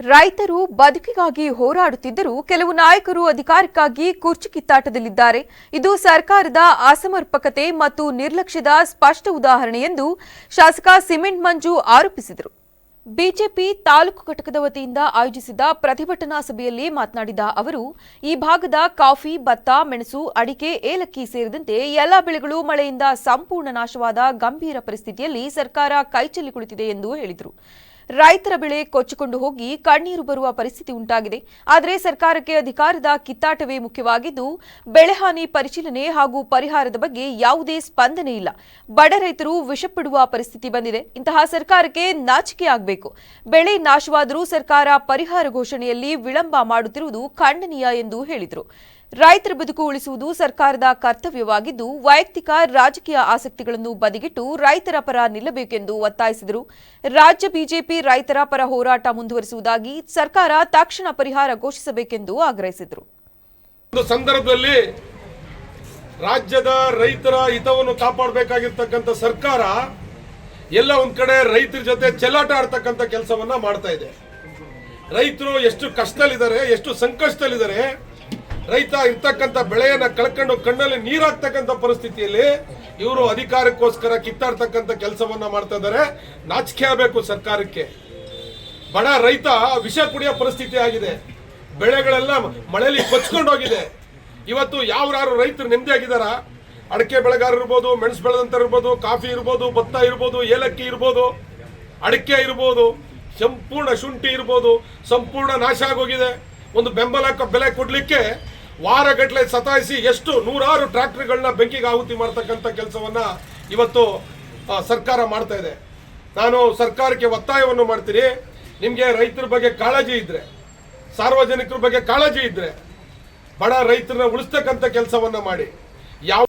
ರೈತರು ಬದುಕಿಗಾಗಿ ಹೋರಾಡುತ್ತಿದ್ದರೂ ಕೆಲವು ನಾಯಕರು ಅಧಿಕಾರಕ್ಕಾಗಿ ಕುರ್ಚಿ ಕಿತ್ತಾಟದಲ್ಲಿದ್ದಾರೆ. ಇದು ಸರ್ಕಾರದ ಅಸಮರ್ಪಕತೆ ಮತ್ತು ನಿರ್ಲಕ್ಷ್ಯದ ಸ್ಪಷ್ಟ ಉದಾಹರಣೆ ಎಂದು ಶಾಸಕ ಸಿಮೆಂಟ್ ಮಂಜು ಆರೋಪಿಸಿದರು. ಬಿಜೆಪಿ ತಾಲೂಕು ಘಟಕದ ವತಿಯಿಂದ ಆಯೋಜಿಸಿದ ಪ್ರತಿಭಟನಾ ಸಭೆಯಲ್ಲಿ ಮಾತನಾಡಿದ ಅವರು, ಈ ಭಾಗದ ಕಾಫಿ, ಭತ್ತ, ಮೆಣಸು, ಅಡಿಕೆ, ಏಲಕ್ಕಿ ಸೇರಿದಂತೆ ಎಲ್ಲ ಬೆಳೆಗಳು ಮಳೆಯಿಂದ ಸಂಪೂರ್ಣ ನಾಶವಾದ ಗಂಭೀರ ಪರಿಸ್ಥಿತಿಯಲ್ಲಿ ಸರ್ಕಾರ ಕೈಚೆಲ್ಲಿ ಕುಳಿತಿದೆ ಎಂದು ಹೇಳಿದರು. ರೈತರ ಬೆಳೆ ಕೊಚ್ಚಿಕೊಂಡು ಹೋಗಿ ಕಣ್ಣೀರು ಬರುವ ಪರಿಸ್ಥಿತಿ ಉಂಟಾಗಿದೆ. ಆದರೆ ಸರ್ಕಾರಕ್ಕೆ ಅಧಿಕಾರದ ಕಿತ್ತಾಟವೇ ಮುಖ್ಯವಾಗಿದ್ದು ಬೆಳೆಹಾನಿ ಪರಿಶೀಲನೆ ಹಾಗೂ ಪರಿಹಾರದ ಬಗ್ಗೆ ಯಾವುದೇ ಸ್ಪಂದನೆ ಇಲ್ಲ. ಬಡ ರೈತರು ವಿಷಪಡುವ ಪರಿಸ್ಥಿತಿ ಬಂದಿದೆ. ಇಂತಹ ಸರ್ಕಾರಕ್ಕೆ ನಾಚಿಕೆ ಆಗಬೇಕು. ಬೆಳೆ ನಾಶವಾದರೂ ಸರ್ಕಾರ ಪರಿಹಾರ ಘೋಷಣೆಯಲ್ಲಿ ವಿಳಂಬ ಮಾಡುತ್ತಿರುವುದು ಖಂಡನೀಯ ಎಂದು ಹೇಳಿದರು. ರೈತರ ಬದುಕು ಉಳಿಸುವುದು ಸರ್ಕಾರದ ಕರ್ತವ್ಯವಾಗಿದ್ದು, ವೈಯಕ್ತಿಕ ರಾಜಕೀಯ ಆಸಕ್ತಿಗಳನ್ನು ಬದಿಗಿಟ್ಟು ರೈತರ ಪರ ನಿಲ್ಲಬೇಕೆಂದು ಒತ್ತಾಯಿಸಿದರು. ರಾಜ್ಯ ಬಿಜೆಪಿ ರೈತರ ಪರ ಹೋರಾಟ ಮುಂದುವರಿಸುವುದಾಗಿ ಸರ್ಕಾರ ತಕ್ಷಣ ಪರಿಹಾರ ಘೋಷಿಸಬೇಕೆಂದು ಆಗ್ರಹಿಸಿದರು. ಸಂದರ್ಭದಲ್ಲಿ ರಾಜ್ಯದ ರೈತರ ಹಿತವನ್ನು ಕಾಪಾಡಬೇಕಾಗಿರ್ತಕ್ಕಂಥ ಸರ್ಕಾರ ಎಲ್ಲ ಒಂದ್ ಕಡೆ ರೈತರ ಜೊತೆ ಚೆಲ್ಲಾಟ ಆಡ್ತಕ್ಕಂಥ ಕೆಲಸವನ್ನ ಮಾಡ್ತಾ ಇದೆ. ರೈತರು ಎಷ್ಟು ಕಷ್ಟದಲ್ಲಿದ್ದಾರೆ, ಎಷ್ಟು ಸಂಕಷ್ಟದಲ್ಲಿದ್ದಾರೆ ರೈತ ಇರ್ತಕ್ಕಂಥ ಬೆಳೆಯನ್ನ ಕಳ್ಕೊಂಡು ಕಣ್ಣಲ್ಲಿ ನೀರಾಗ್ತಕ್ಕಂಥ ಪರಿಸ್ಥಿತಿಯಲ್ಲಿ ಇವರು ಅಧಿಕಾರಕ್ಕೋಸ್ಕರ ಕಿತ್ತಾಡ್ತಕ್ಕಂಥ ಕೆಲಸವನ್ನ ಮಾಡ್ತಾ ಇದ್ದಾರೆ. ನಾಚಿಕೆ ಆಗಬೇಕು ಸರ್ಕಾರಕ್ಕೆ. ಬಡ ರೈತ ವಿಷ ಕುಡಿಯೋ ಪರಿಸ್ಥಿತಿ ಆಗಿದೆ. ಬೆಳೆಗಳೆಲ್ಲ ಮಳೆಯಲ್ಲಿ ಕೊಚ್ಕೊಂಡು ಹೋಗಿದೆ. ಇವತ್ತು ಯಾವ್ಯಾರು ರೈತರು ನೆಮ್ಮದಿ ಆಗಿದಾರ ಅಡಿಕೆ ಬೆಳೆಗಾರ ಇರ್ಬೋದು, ಮೆಣಸು ಬೆಳೆದಂತ ಇರ್ಬೋದು, ಕಾಫಿ ಇರ್ಬೋದು, ಭತ್ತ ಇರ್ಬೋದು, ಏಲಕ್ಕಿ ಇರ್ಬೋದು, ಅಡಿಕೆ ಇರ್ಬೋದು, ಸಂಪೂರ್ಣ ಶುಂಠಿ ಇರ್ಬೋದು, ಸಂಪೂರ್ಣ ನಾಶ ಆಗೋಗಿದೆ. ಒಂದು ಬೆಂಬಲ ಬೆಲೆ ಕೊಡ್ಲಿಕ್ಕೆ ವಾರಗಟ್ಟಲೆ ಸತಾಯಿಸಿ ಎಷ್ಟು ನೂರಾರು ಟ್ರ್ಯಾಕ್ಟರ್ಗಳನ್ನ ಬೆಂಕಿಗೆ ಆಹುತಿ ಮಾಡ್ತಕ್ಕಂಥ ಕೆಲಸವನ್ನ ಇವತ್ತು ಸರ್ಕಾರ ಮಾಡ್ತಾ ಇದೆ. ನಾನು ಸರ್ಕಾರಕ್ಕೆ ಒತ್ತಾಯವನ್ನು ಮಾಡ್ತೀನಿ. ನಿಮಗೆ ರೈತರ ಬಗ್ಗೆ ಕಾಳಜಿ ಇದ್ರೆ, ಸಾರ್ವಜನಿಕರ ಬಗ್ಗೆ ಕಾಳಜಿ ಇದ್ರೆ ಬಡ ರೈತರನ್ನ ಉಳಿಸ್ತಕ್ಕಂಥ ಕೆಲಸವನ್ನ ಮಾಡಿ. ಯಾವ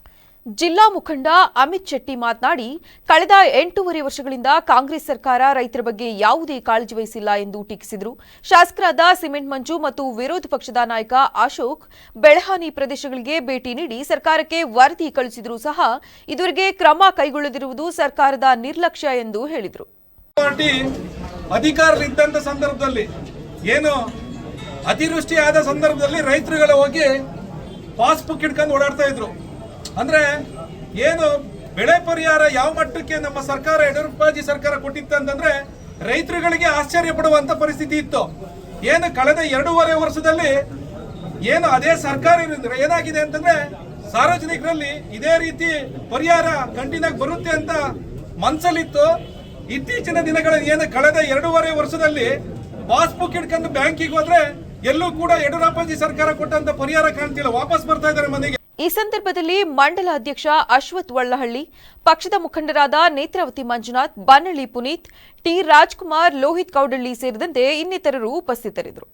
ಜಿಲ್ಲಾ ಮುಖಂಡ ಅಮಿತ್ ಶೆಟ್ಟಿ ಮಾತನಾಡಿ, ಕಳೆದ ಎಂಟೂವರೆ ವರ್ಷಗಳಿಂದ ಕಾಂಗ್ರೆಸ್ ಸರ್ಕಾರ ರೈತರ ಬಗ್ಗೆ ಯಾವುದೇ ಕಾಳಜಿ ವಹಿಸಿಲ್ಲ ಎಂದು ಟೀಕಿಸಿದರು. ಶಾಸಕರಾದ ಸಿಮೆಂಟ್ ಮಂಜು ಮತ್ತು ವಿರೋಧ ಪಕ್ಷದ ನಾಯಕ ಅಶೋಕ್ ಬೆಳಹಾನಿ ಪ್ರದೇಶಗಳಿಗೆ ಭೇಟಿ ನೀಡಿ ಸರ್ಕಾರಕ್ಕೆ ವರದಿ ಕಳುಹಿಸಿದರೂ ಸಹ ಇದುವರೆಗೆ ಕ್ರಮ ಕೈಗೊಳ್ಳದಿರುವುದು ಸರ್ಕಾರದ ನಿರ್ಲಕ್ಷ್ಯ ಎಂದು ಹೇಳಿದರು. ಅಧಿಕಾರದಲ್ಲಿದ್ದಂಥ ಸಂದರ್ಭದಲ್ಲಿ ಅತಿವೃಷ್ಟಿ ಸಂದರ್ಭದಲ್ಲಿ ರೈತರುಗಳ ಹೋಗಿ ಪಾಸ್ಬುಕ್ ಹಿಡ್ಕೊಂಡು ಓಡಾಡ್ತಾ ಇದ್ರು. ಅಂದ್ರೆ ಏನು ಬೆಳೆ ಪರಿಹಾರ ಯಾವ ಮಟ್ಟಕ್ಕೆ ನಮ್ಮ ಸರ್ಕಾರ ಯಡಿಯೂರಪ್ಪಾಜಿ ಸರ್ಕಾರ ಕೊಟ್ಟಿತ್ತು ಅಂತಂದ್ರೆ ರೈತರುಗಳಿಗೆ ಆಶ್ಚರ್ಯ ಪಡುವಂತ ಪರಿಸ್ಥಿತಿ ಇತ್ತು. ಏನು ಕಳೆದ ಎರಡೂವರೆ ವರ್ಷದಲ್ಲಿ ಏನು ಅದೇ ಸರ್ಕಾರ ಏನಾಗಿದೆ ಅಂತಂದ್ರೆ ಸಾರ್ವಜನಿಕರಲ್ಲಿ ಇದೇ ರೀತಿ ಪರಿಹಾರ ಕಂಟಿನಾಗಿ ಬರುತ್ತೆ ಅಂತ ಮನ್ಸಲ್ಲಿತ್ತು. ಇತ್ತೀಚಿನ ದಿನಗಳಲ್ಲಿ ಏನು ಕಳೆದ ಎರಡೂವರೆ ವರ್ಷದಲ್ಲಿ ಪಾಸ್ಬುಕ್ ಹಿಡ್ಕೊಂಡು ಬ್ಯಾಂಕಿಗೆ ಹೋದ್ರೆ ಎಲ್ಲೂ ಕೂಡ ಯಡಿಯೂರಪ್ಪಾಜಿ ಸರ್ಕಾರ ಕೊಟ್ಟಂತ ಪರಿಹಾರ ಕಾಣ್ತಿಲ್ಲ. ವಾಪಸ್ ಬರ್ತಾ ಇದ್ದಾರೆ ಮನೆಗೆ. ಈ ಸಂದರ್ಭದಲ್ಲಿ ಮಂಡಲ ಅಧ್ಯಕ್ಷ ಅಶ್ವಥ್ ವಳ್ಳಹಳ್ಳಿ, ಪಕ್ಷದ ಮುಖಂಡರಾದ ನೇತ್ರಾವತಿ ಮಂಜುನಾಥ್ ಬನ್ನಳ್ಳಿ ಪುನೀತ್, ಟಿ ರಾಜ್ಕುಮಾರ್, ಲೋಹಿತ್ ಕೌಡಳ್ಳಿ ಸೇರಿದಂತೆ ಇನ್ನಿತರರು ಉಪಸ್ಥಿತರಿದ್ದರು.